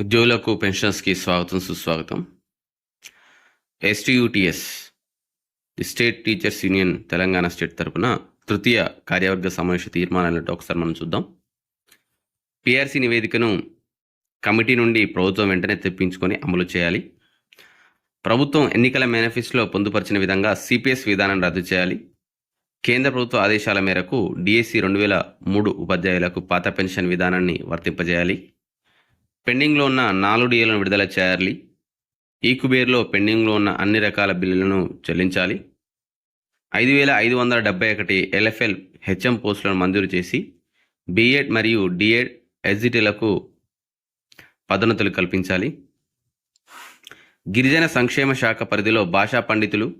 ఉద్యోగులకు పెన్షన్స్కి స్వాగతం సుస్వాగతం. STUTS state teachers union Telangana state తరపున తృతీయ కార్యవర్గ సమావేశ తీర్మానాలను ఒకసారి మనం చూద్దాం. పిఆర్సీ నివేదికను కమిటీ నుండి ప్రభుత్వం వెంటనే తెప్పించుకొని అమలు చేయాలి. ప్రభుత్వం ఎన్నికల మేనిఫెస్టోలో పొందుపరిచిన విధంగా సిపిఎస్ విధానం రద్దు చేయాలి. కేంద్ర ప్రభుత్వ ఆదేశాల మేరకు డిఎస్సి రెండు వేల మూడు ఉపాధ్యాయులకు పాత పెన్షన్ విధానాన్ని వర్తింపజేయాలి. పెండింగ్లో ఉన్న నాలుగు డిఏలను విడుదల చేయాలి. ఈ కుబేర్లో పెండింగ్లో ఉన్న అన్ని రకాల బిల్లులను చెల్లించాలి. ఐదు వేల ఐదు వందల డెబ్బై ఒకటి ఎల్ఎఫ్ఎల్ హెచ్ఎం పోస్టులను మంజూరు చేసి బిఎడ్ మరియు డిఎడ్ ఎస్జిటీలకు పదోన్నతులు కల్పించాలి. గిరిజన సంక్షేమ శాఖ పరిధిలో భాషా పండితులు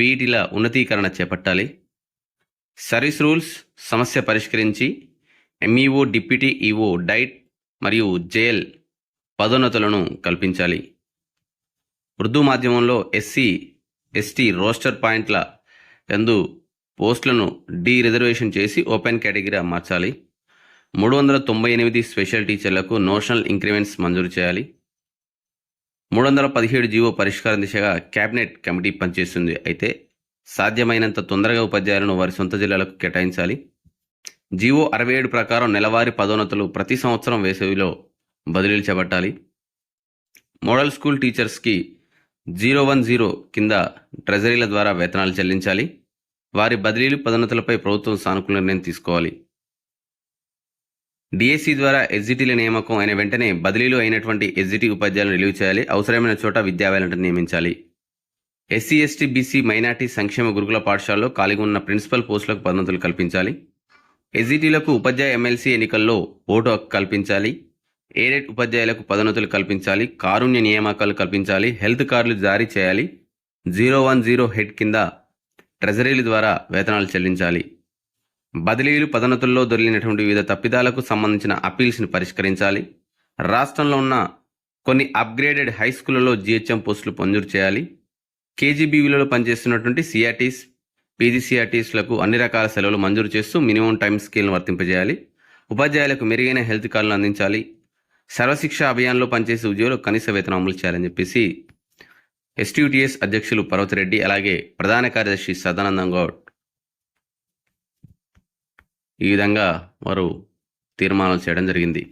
పీఈటీల ఉన్నతీకరణ చేపట్టాలి. సర్వీస్ రూల్స్ సమస్య పరిష్కరించి ఎంఈఓ డిప్యూటీ ఈఓ డైట్ మరియు జేఎల్ పదోన్నతులను కల్పించాలి. ఉర్దూ మాధ్యమంలో ఎస్సీ ఎస్టీ రోస్టర్ పాయింట్ల ఎందు పోస్టులను డీ రిజర్వేషన్ చేసి ఓపెన్ కేటగిరీగా మార్చాలి. మూడు వందల తొంభై ఎనిమిది స్పెషల్ టీచర్లకు నోషనల్ ఇంక్రిమెంట్స్ మంజూరు చేయాలి. మూడు వందల పదిహేడు జీవో పరిష్కారం దిశగా కేబినెట్ కమిటీ పనిచేస్తుంది. అయితే సాధ్యమైనంత తొందరగా ఉపాధ్యాయులను వారి సొంత జిల్లాలకు కేటాయించాలి. జీవో అరవై ఏడు ప్రకారం నెలవారీ పదోన్నతులు ప్రతి సంవత్సరం వేసవిలో బదిలీలు చేపట్టాలి మోడల్ స్కూల్ టీచర్స్కి జీరో వన్ జీరో కింద ట్రెజరీల ద్వారా వేతనాలు చెల్లించాలి. వారి బదిలీలు పదోన్నతులపై ప్రభుత్వం సానుకూల నిర్ణయం తీసుకోవాలి. డిఎస్సి ద్వారా ఎస్జిటీల నియామకం అయిన వెంటనే బదిలీలు అయినటువంటి ఎస్జిటి ఉపాధ్యాయులను రిలీవ్ చేయాలి. అవసరమైన చోట విద్యావేలంటను నియమించాలి. ఎస్సీ ఎస్టీ బీసీ మైనార్టీ సంక్షేమ గురుకుల పాఠశాలలో ఖాళీగా ఉన్న ప్రిన్సిపల్ పోస్టులకు పదోన్నతులు కల్పించాలి. ఎస్ఈటీలకు ఉపాధ్యాయ ఎమ్మెల్సీ ఎన్నికల్లో ఓటు హక్కు కల్పించాలి. ఏడెడ్ ఉపాధ్యాయులకు పదోన్నతులు కల్పించాలి. కారుణ్య నియామకాలు కల్పించాలి. హెల్త్ కార్డులు జారీ చేయాలి. జీరో వన్ జీరో హెడ్ కింద ట్రెజరీల ద్వారా వేతనాలు చెల్లించాలి. బదిలీలు పదోన్నతుల్లో దొరికినటువంటి వివిధ తప్పిదాలకు సంబంధించిన అపీల్స్ని పరిష్కరించాలి. రాష్ట్రంలో ఉన్న కొన్ని అప్గ్రేడెడ్ హై స్కూళ్ళలో జిహెచ్ఎం పోస్టులు మంజూరు చేయాలి. కేజీబీవీలలో పనిచేస్తున్నటువంటి సిఆర్టీస్ పీజీసీఆర్టీస్లకు అన్ని రకాల సెలవులు మంజూరు చేస్తూ మినిమం టైం స్కేల్ను వర్తింపజేయాలి. ఉపాధ్యాయులకు మెరుగైన హెల్త్ కార్డులు అందించాలి. సర్వశిక్ష అభియాన్లో పనిచేసే ఉద్యోగులకు కనీస వేతనం అమలు చేయాలని చెప్పేసి ఎస్టీయూటీఎస్ అధ్యక్షులు పర్వతరెడ్డి అలాగే ప్రధాన కార్యదర్శి సదానందం గౌడ్ ఈ విధంగా వారు తీర్మానాలు చేయడం జరిగింది.